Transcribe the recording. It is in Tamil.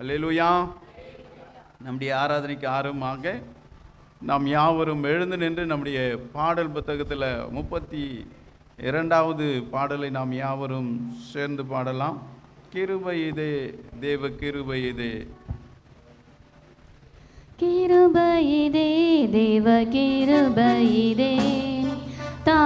அல்லேலூயா. நம்முடைய ஆராதனைக்கு ஆர்வமாக நாம் யாவரும் எழுந்து நின்று நம்முடைய பாடல் புத்தகத்தில் முப்பத்தி இரண்டாவது பாடலை நாம் யாவரும் சேர்ந்து பாடலாம். கிருபை இதே தேவ கிருபை இதே. கிருபையிதே தேவ கிருபையிதே தா